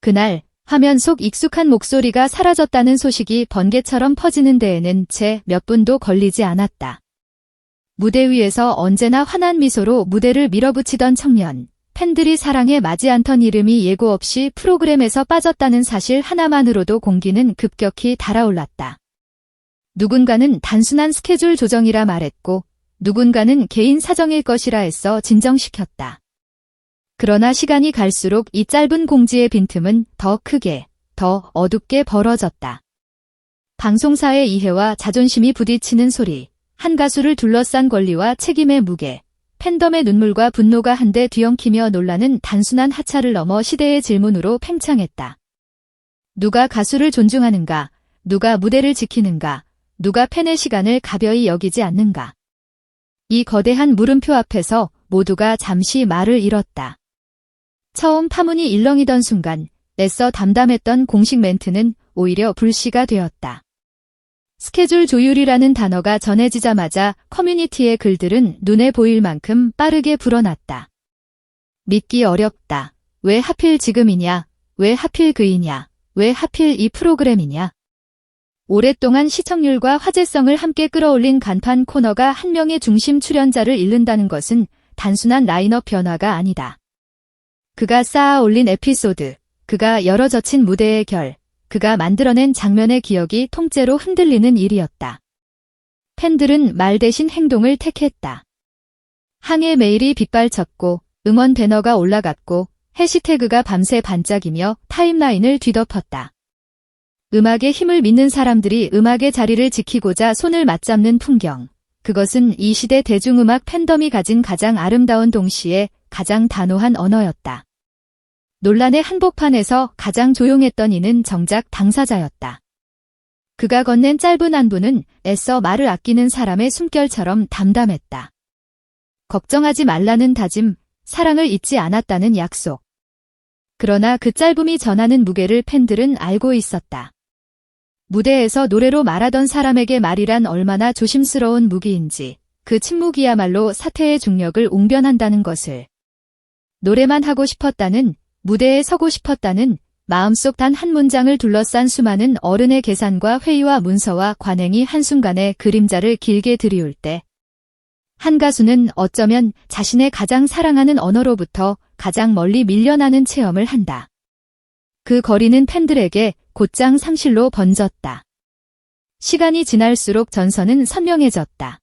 그날 화면 속 익숙한 목소리가 사라졌다는 소식이 번개처럼 퍼지는 데에는 채 몇 분도 걸리지 않았다. 무대 위에서 언제나 환한 미소로 무대를 밀어붙이던 청년, 팬들이 사랑에 맞지 않던 이름이 예고 없이 프로그램에서 빠졌다는 사실 하나만으로도 공기는 급격히 달아올랐다. 누군가는 단순한 스케줄 조정이라 말했고, 누군가는 개인 사정일 것이라 했어 진정시켰다. 그러나 시간이 갈수록 이 짧은 공지의 빈틈은 더 크게, 더 어둡게 벌어졌다. 방송사의 이해와 자존심이 부딪히는 소리, 한 가수를 둘러싼 권리와 책임의 무게, 팬덤의 눈물과 분노가 한데 뒤엉키며 논란은 단순한 하차를 넘어 시대의 질문으로 팽창했다. 누가 가수를 존중하는가, 누가 무대를 지키는가, 누가 팬의 시간을 가벼이 여기지 않는가. 이 거대한 물음표 앞에서 모두가 잠시 말을 잃었다. 처음 파문이 일렁이던 순간 애써 담담했던 공식 멘트는 오히려 불씨가 되었다. 스케줄 조율이라는 단어가 전해지자마자 커뮤니티의 글들은 눈에 보일 만큼 빠르게 불어났다. 믿기 어렵다. 왜 하필 지금이냐? 왜 하필 그이냐? 왜 하필 이 프로그램이냐? 오랫동안 시청률과 화제성을 함께 끌어올린 간판 코너가 한 명의 중심 출연자를 잃는다는 것은 단순한 라인업 변화가 아니다. 그가 쌓아 올린 에피소드, 그가 열어 젖힌 무대의 결, 그가 만들어낸 장면의 기억이 통째로 흔들리는 일이었다. 팬들은 말 대신 행동을 택했다. 항해 메일이 빗발쳤고 응원 배너가 올라갔고 해시태그가 밤새 반짝이며 타임라인을 뒤덮었다. 음악의 힘을 믿는 사람들이 음악의 자리를 지키고자 손을 맞잡는 풍경. 그것은 이 시대 대중음악 팬덤이 가진 가장 아름다운 동시에 가장 단호한 언어였다. 논란의 한복판에서 가장 조용했던 이는 정작 당사자였다. 그가 건넨 짧은 안부는 애써 말을 아끼는 사람의 숨결처럼 담담했다. 걱정하지 말라는 다짐, 사랑을 잊지 않았다는 약속. 그러나 그 짧음이 전하는 무게를 팬들은 알고 있었다. 무대에서 노래로 말하던 사람에게 말이란 얼마나 조심스러운 무기인지, 그 침묵이야말로 사태의 중력을 웅변한다는 것을. 노래만 하고 싶었다는, 무대에 서고 싶었다는, 마음속 단 한 문장을 둘러싼 수많은 어른의 계산과 회의와 문서와 관행이 한순간에 그림자를 길게 들이울 때, 한 가수는 어쩌면 자신의 가장 사랑하는 언어로부터 가장 멀리 밀려나는 체험을 한다. 그 거리는 팬들에게 곧장 상실로 번졌다. 시간이 지날수록 전선은 선명해졌다.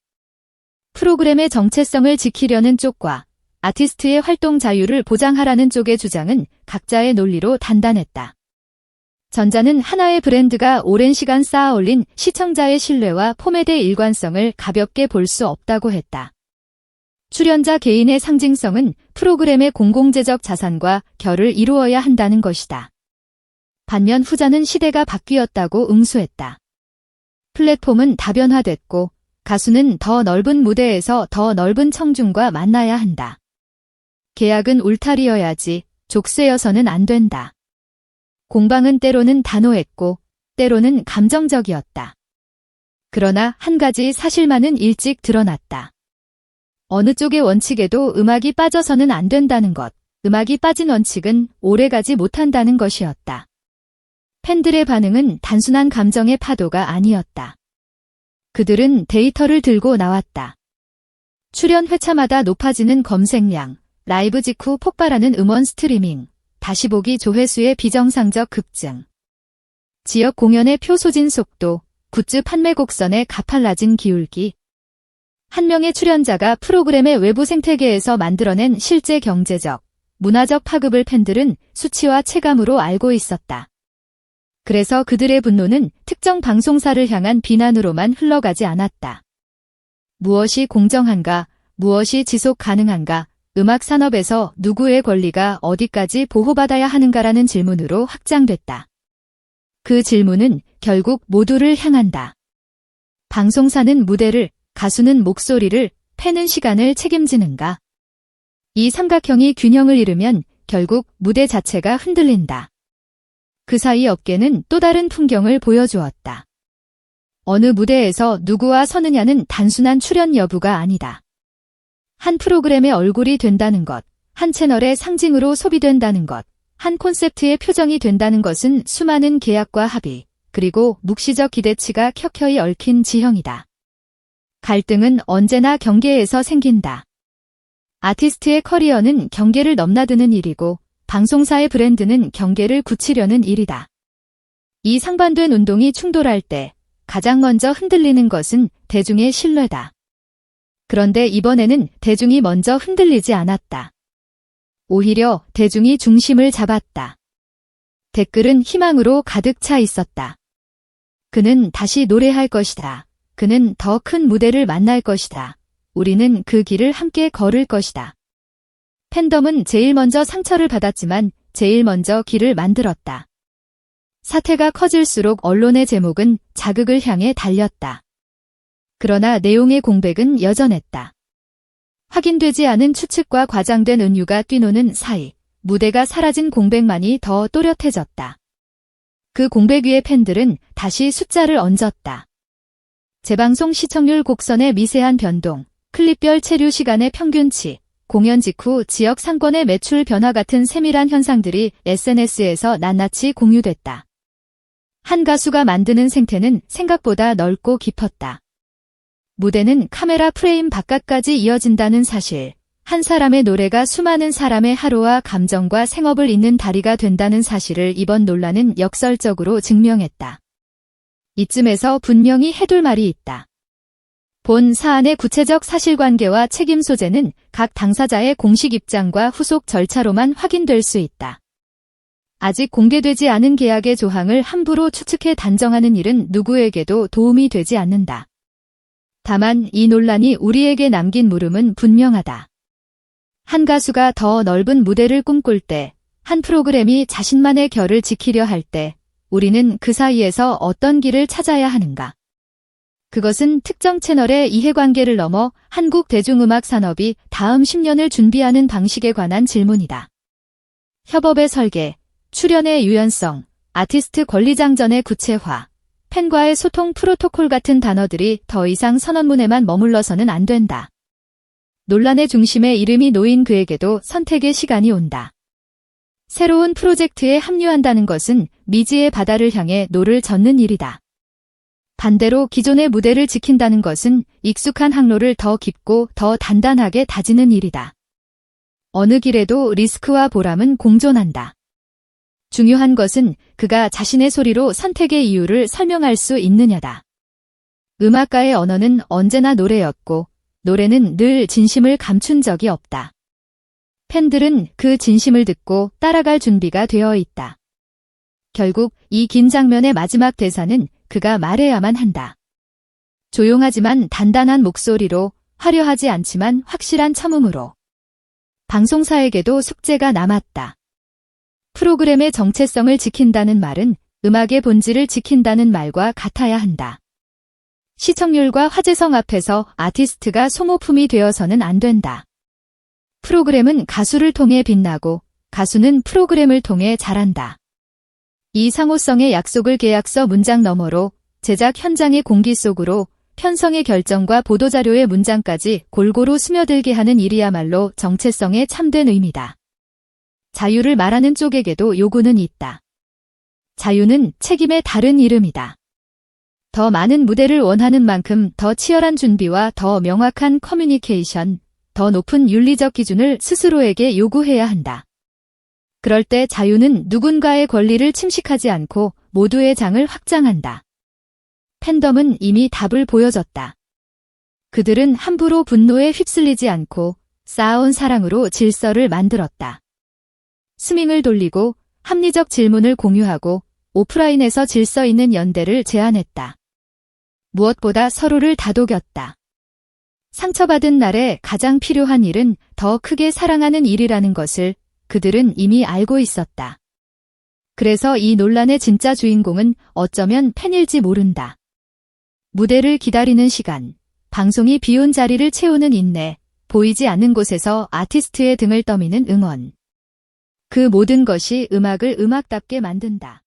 프로그램의 정체성을 지키려는 쪽과 아티스트의 활동 자유를 보장하라는 쪽의 주장은 각자의 논리로 단단했다. 전자는 하나의 브랜드가 오랜 시간 쌓아 올린 시청자의 신뢰와 포맷의 일관성을 가볍게 볼 수 없다고 했다. 출연자 개인의 상징성은 프로그램의 공공재적 자산과 결을 이루어야 한다는 것이다. 반면 후자는 시대가 바뀌었다고 응수했다. 플랫폼은 다변화됐고 가수는 더 넓은 무대에서 더 넓은 청중과 만나야 한다. 계약은 울타리여야지 족쇄여서는 안 된다. 공방은 때로는 단호했고 때로는 감정적이었다. 그러나 한 가지 사실만은 일찍 드러났다. 어느 쪽의 원칙에도 음악이 빠져서는 안 된다는 것, 음악이 빠진 원칙은 오래가지 못한다는 것이었다. 팬들의 반응은 단순한 감정의 파도가 아니었다. 그들은 데이터를 들고 나왔다. 출연 회차마다 높아지는 검색량, 라이브 직후 폭발하는 음원 스트리밍, 다시 보기 조회수의 비정상적 급증. 지역 공연의 표 소진 속도, 굿즈 판매 곡선의 가팔라진 기울기. 한 명의 출연자가 프로그램의 외부 생태계에서 만들어낸 실제 경제적, 문화적 파급을 팬들은 수치와 체감으로 알고 있었다. 그래서 그들의 분노는 특정 방송사를 향한 비난으로만 흘러가지 않았다. 무엇이 공정한가, 무엇이 지속 가능한가, 음악 산업에서 누구의 권리가 어디까지 보호받아야 하는가라는 질문으로 확장됐다. 그 질문은 결국 모두를 향한다. 방송사는 무대를, 가수는 목소리를, 팬은 시간을 책임지는가? 이 삼각형이 균형을 잃으면 결국 무대 자체가 흔들린다. 그 사이 업계는 또 다른 풍경을 보여주었다. 어느 무대에서 누구와 서느냐는 단순한 출연 여부가 아니다. 한 프로그램의 얼굴이 된다는 것, 한 채널의 상징으로 소비된다는 것, 한 콘셉트의 표정이 된다는 것은 수많은 계약과 합의, 그리고 묵시적 기대치가 켜켜이 얽힌 지형이다. 갈등은 언제나 경계에서 생긴다. 아티스트의 커리어는 경계를 넘나드는 일이고, 방송사의 브랜드는 경계를 굳히려는 일이다. 이 상반된 운동이 충돌할 때 가장 먼저 흔들리는 것은 대중의 신뢰다. 그런데 이번에는 대중이 먼저 흔들리지 않았다. 오히려 대중이 중심을 잡았다. 댓글은 희망으로 가득 차 있었다. 그는 다시 노래할 것이다. 그는 더 큰 무대를 만날 것이다. 우리는 그 길을 함께 걸을 것이다. 팬덤은 제일 먼저 상처를 받았지만 제일 먼저 길을 만들었다. 사태가 커질수록 언론의 제목은 자극을 향해 달렸다. 그러나 내용의 공백은 여전했다. 확인되지 않은 추측과 과장된 은유가 뛰노는 사이 무대가 사라진 공백만이 더 또렷해졌다. 그 공백 위에 팬들은 다시 숫자를 얹었다. 재방송 시청률 곡선의 미세한 변동, 클립별 체류 시간의 평균치, 공연 직후 지역 상권의 매출 변화 같은 세밀한 현상들이 SNS에서 낱낱이 공유됐다. 한 가수가 만드는 생태는 생각보다 넓고 깊었다. 무대는 카메라 프레임 바깥까지 이어진다는 사실, 한 사람의 노래가 수많은 사람의 하루와 감정과 생업을 잇는 다리가 된다는 사실을 이번 논란은 역설적으로 증명했다. 이쯤에서 분명히 해둘 말이 있다. 본 사안의 구체적 사실관계와 책임 소재는 각 당사자의 공식 입장과 후속 절차로만 확인될 수 있다. 아직 공개되지 않은 계약의 조항을 함부로 추측해 단정하는 일은 누구에게도 도움이 되지 않는다. 다만 이 논란이 우리에게 남긴 물음은 분명하다. 한 가수가 더 넓은 무대를 꿈꿀 때, 한 프로그램이 자신만의 결을 지키려 할 때, 우리는 그 사이에서 어떤 길을 찾아야 하는가? 그것은 특정 채널의 이해관계를 넘어 한국 대중음악 산업이 다음 10년을 준비하는 방식에 관한 질문이다. 협업의 설계, 출연의 유연성, 아티스트 권리장전의 구체화, 팬과의 소통 프로토콜 같은 단어들이 더 이상 선언문에만 머물러서는 안 된다. 논란의 중심에 이름이 놓인 그에게도 선택의 시간이 온다. 새로운 프로젝트에 합류한다는 것은 미지의 바다를 향해 노를 젓는 일이다. 반대로 기존의 무대를 지킨다는 것은 익숙한 항로를 더 깊고 더 단단하게 다지는 일이다. 어느 길에도 리스크와 보람은 공존한다. 중요한 것은 그가 자신의 소리로 선택의 이유를 설명할 수 있느냐다. 음악가의 언어는 언제나 노래였고 노래는 늘 진심을 감춘 적이 없다. 팬들은 그 진심을 듣고 따라갈 준비가 되어 있다. 결국 이 긴 장면의 마지막 대사는 그가 말해야만 한다. 조용하지만 단단한 목소리로 화려하지 않지만 확실한 첨음으로. 방송사에게도 숙제가 남았다. 프로그램의 정체성을 지킨다는 말은 음악의 본질을 지킨다는 말과 같아야 한다. 시청률과 화제성 앞에서 아티스트가 소모품이 되어서는 안 된다. 프로그램은 가수를 통해 빛나고 가수는 프로그램을 통해 자란다. 이 상호성의 약속을 계약서 문장 너머로 제작 현장의 공기 속으로 편성의 결정과 보도자료의 문장까지 골고루 스며들게 하는 일이야말로 정체성의 참된 의미다. 자유를 말하는 쪽에게도 요구는 있다. 자유는 책임의 다른 이름이다. 더 많은 무대를 원하는 만큼 더 치열한 준비와 더 명확한 커뮤니케이션, 더 높은 윤리적 기준을 스스로에게 요구해야 한다. 그럴 때 자유는 누군가의 권리를 침식하지 않고 모두의 장을 확장한다. 팬덤은 이미 답을 보여줬다. 그들은 함부로 분노에 휩쓸리지 않고 쌓아온 사랑으로 질서를 만들었다. 스밍을 돌리고 합리적 질문을 공유하고 오프라인에서 질서 있는 연대를 제안했다. 무엇보다 서로를 다독였다. 상처받은 날에 가장 필요한 일은 더 크게 사랑하는 일이라는 것을 그들은 이미 알고 있었다. 그래서 이 논란의 진짜 주인공은 어쩌면 팬일지 모른다. 무대를 기다리는 시간, 방송이 비운 자리를 채우는 인내, 보이지 않는 곳에서 아티스트의 등을 떠미는 응원. 그 모든 것이 음악을 음악답게 만든다.